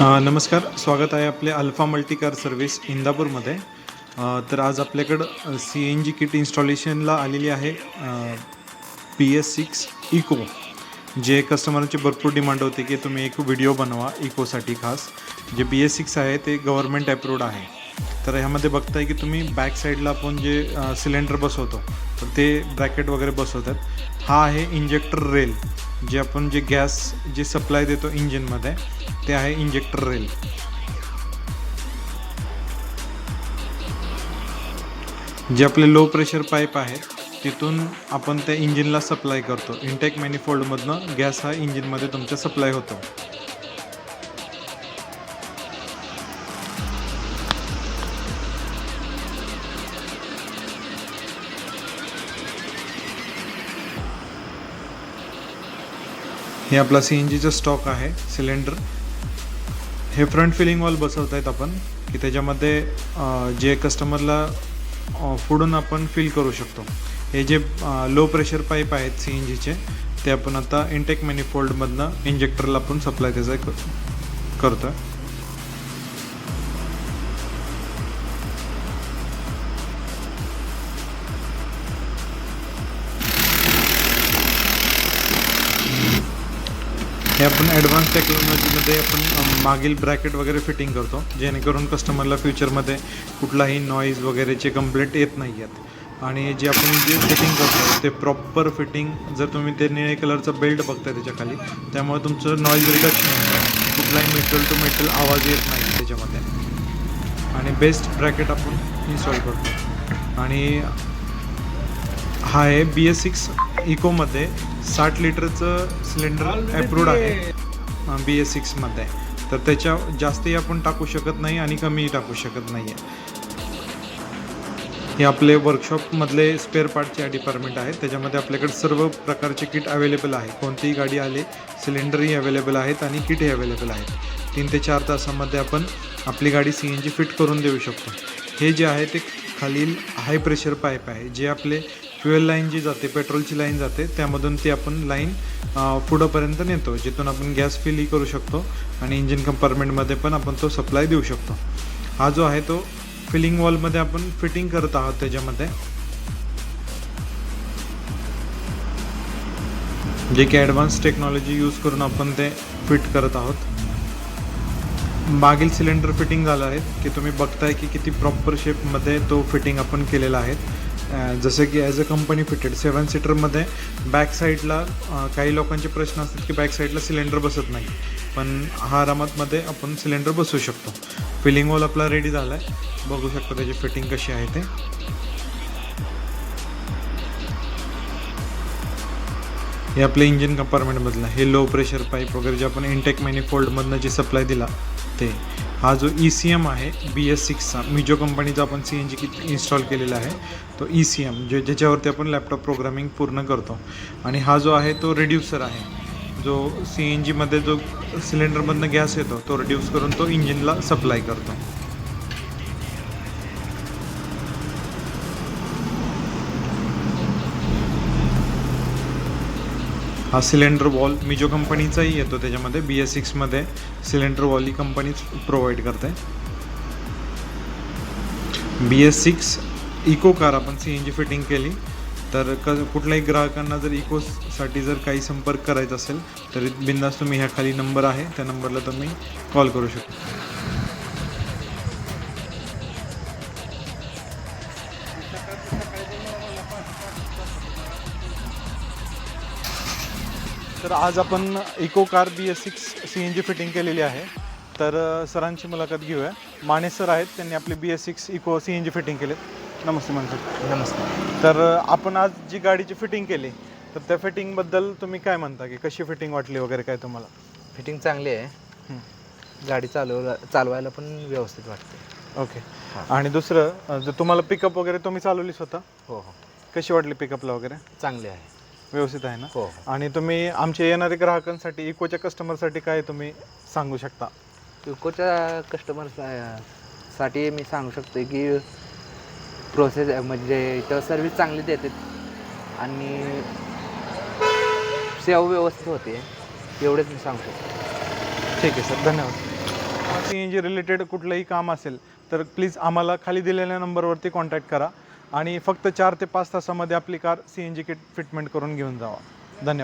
नमस्कार. स्वागत आहे आपले अल्फा मल्टीकार सर्व्हिस इंदापूरमध्ये. तर आज आपल्याकडं सी एन जी किट इन्स्टॉलेशनला आलेली आहे पी एस सिक्स इको जे कस्टमरांची भरपूर डिमांड होती की तुम्ही एक व्हिडिओ बनवा इकोसाठी खास. जे पी एस सिक्स आहे ते गव्हर्मेंट अप्रूव्ड आहे. तर ह्यामध्ये बघताय की तुम्ही बॅक साईडला आपण जे सिलेंडर बसवतो तर ते ब्रॅकेट वगैरे बसवतात. हा आहे इंजेक्टर रेल. जे आपण जे गॅस जे सप्लाय देतो इंजिनमध्ये ते आहे इंजेक्टर रेल. जे आपले लो प्रेशर पाईप आहेत तिथून आपण त्या इंजिनला सप्लाय करतो. इंटेक मॅनिफोल्डमधनं गॅस हा इंजिनमध्ये तुमच्या सप्लाय होतो. हे आपला सी एन जीचा स्टॉक आहे सिलेंडर हे फ्रंट फिलिंग वॉल बसवत आहेत आपण की त्याच्यामध्ये जे कस्टमरला फोडून आपण फिल करू शकतो. हे जे लो प्रेशर पाईप आहेत सी एन जीचे ते आपण आता इंटेक मॅनिफोल्डमधनं इंजेक्टरला आपण सप्लाय त्याचा करतो करतो हे आपण ॲडव्हान्स टेक्नॉलॉजीमध्ये आपण मागील ब्रॅकेट वगैरे फिटिंग करतो जेणेकरून कस्टमरला फ्युचरमध्ये कुठलाही नॉईज वगैरेचे कंप्लेंट येत नाही आहेत. आणि जे आपण जे फिटिंग करतो ते प्रॉपर फिटिंग जर तुम्ही ते निळे कलरचं बेल्ट बघताय त्याच्याखाली त्यामुळे तुमचं नॉईज रिडक्शन होतं. कुठलाही मेटल टू मेटल आवाज येत नाही त्याच्यामध्ये. आणि बेस्ट ब्रॅकेट आपण इन्स्टॉल करतो. आणि हा आहे बी एस सिक्स इकोमध्ये साठ लिटरचं सिलेंडर अप्रूव्ड आहे. बी एस सिक्समध्ये तर त्याच्या जास्तही आपण टाकू शकत नाही आणि कमीही टाकू शकत नाही आहे हे आपले वर्कशॉपमधले स्पेअर पार्टचे डिपार्टमेंट आहे त्याच्यामध्ये आपल्याकडे सर्व प्रकारचे किट अवेलेबल आहे. कोणतीही गाडी आले सिलेंडरही अवेलेबल आहेत आणि किटही अवेलेबल आहेत. तीन ते चार तासामध्ये आपण आपली गाडी सी एन जी फिट करून देऊ शकतो. हे जे आहे ते खालील हाय प्रेशर पाईप आहे. जे आपले फ्युएल लाईन जी जाते पेट्रोलची लाईन जाते त्यामधून ती आपण लाईन पुढंपर्यंत नेतो जिथून आपण गॅस फिलही करू शकतो आणि इंजिन कंपार्टमेंटमध्ये पण आपण तो सप्लाय देऊ शकतो. हा जो आहे तो फिलिंग वॉलमध्ये आपण फिटिंग करत आहोत त्याच्यामध्ये. जे की ॲडव्हान्स टेक्नॉलॉजी यूज करून आपण ते फिट करत आहोत. मागील सिलेंडर फिटिंग झालं आहे की तुम्ही बघताय की किती प्रॉपर शेपमध्ये तो फिटिंग आपण केलेला आहे. जसं की as a company fitted seven सीटरमध्ये back साईडला काही लोकांचे प्रश्न असतात की बॅक साईडला सिलेंडर बसत नाही. पण हा आरामातमध्ये आपण सिलेंडर बसवू शकतो. फिलिंग वॉल आपला रेडी झाला आहे बघू शकतो त्याची फिटिंग कशी आहे ते. हे आपलं इंजिन कंपार्टमेंटमधलं हे लो प्रेशर पाईप वगैरे जे आपण इंटेक मॅनिफोल्डमधनं जे सप्लाय दिला ते. हा जो ई सी एम आहे बी एस सिक्सचा मिजो कंपनीचा आपण C N G kit install केलेला आहे. तो ई सी एम जे ज्याच्यावरती आपण लॅपटॉप प्रोग्रामिंग पूर्ण करतो. आणि हा जो आहे तो रिड्युसर आहे. जो सी एन जीमध्ये जो सिलेंडरमधनं गॅस येतो तो रिड्यूस करून तो इंजिनला सप्लाय करतो. हा सिलेंडर वॉल मिजो कंपनीचाही येतो त्याच्यामध्ये बी एस सिक्समध्ये सिलेंडर वॉल ही कंपनीच प्रोव्हाइड करते. B S six Eeco car आपण सी एन जी फिटिंग केली तर क कुठल्याही ग्राहकांना जर इकोसाठी जर काही संपर्क करायचा असेल तर बिंदास तुम्ही ह्या खाली नंबर आहे त्या नंबरला तुम्ही कॉल करू शकता. तर आज आपण Eeco car B S six C N G fitting केलेली आहे. तर सरांची मुलाखत घेऊया. माने सर आहेत त्यांनी आपली B S six Eeco C N G fitting केलेत. नमस्ते सर. नमस्कार. तर आपण आज जी गाडीची फिटिंग केली तर त्या फिटिंगबद्दल तुम्ही काय म्हणता? की कशी फिटिंग वाटली वगैरे काय तुम्हाला? फिटिंग चांगली आहे. गाडी चालव चालवायला पण व्यवस्थित वाटते. ओके. आणि दुसरं जर तुम्हाला पिकअप वगैरे तुम्ही चालवली स्वतः? हो हो. कशी वाटली पिकअपला वगैरे? चांगली आहे. व्यवस्थित आहे ना? हो. हो आणि तुम्ही आमच्या येणाऱ्या ग्राहकांसाठी इकोच्या कस्टमरसाठी काय तुम्ही सांगू शकता? युकोच्या कस्टमरसाठी मी सांगू शकतो की प्रोसेस म्हणजे इथं सर्विस चांगली देतात आणि सेवा व्यवस्थित होते. एवढेच मी सांगतो ठीक आहे सर. धन्यवाद. सी एन जी रिलेटेड कुठलंही काम असेल तर प्लीज आम्हाला खाली दिलेल्या नंबरवरती कॉन्टॅक्ट करा. आणि फक्त चार ते पाच तासामध्ये आपली car C N G kit fitment करून घेऊन जावा. धन्यवाद.